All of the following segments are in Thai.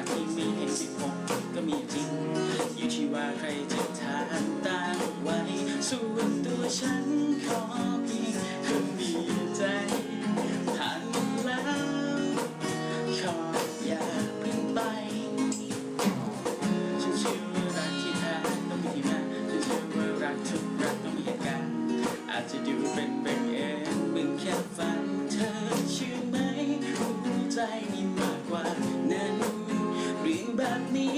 ากที่มีเห้สิบหกก็มีจริง อยู่ที่ว่าใครจะทานตั้งไว้ส่วนตัวฉันขอเพียงคนเดีใจผ่านแล้วขออย่าเพิ่งไปฉันเชื่อว่ารักที่แท้ต้องมีที่มาฉันเชื่อว่ารักทุกรักต้องมีเหตุการณ์อาจจะดูเป็นเป็นเองเป็นแค่ฝันเธอเชื่อไหมหัวใจนี่มา love me.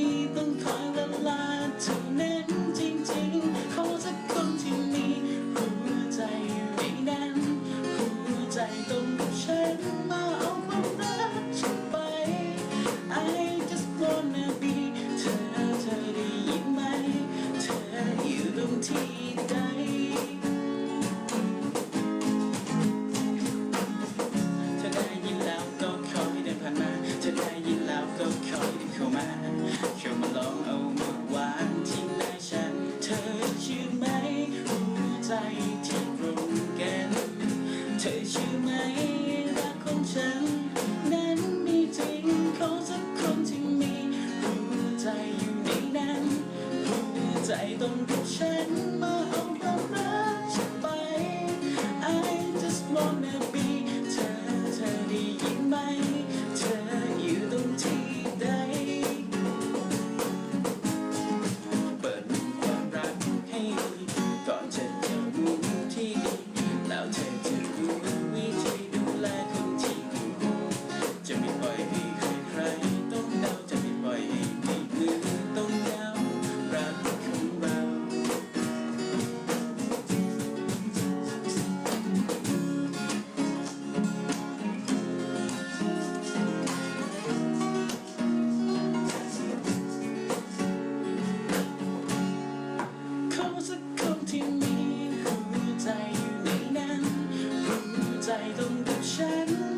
shadow.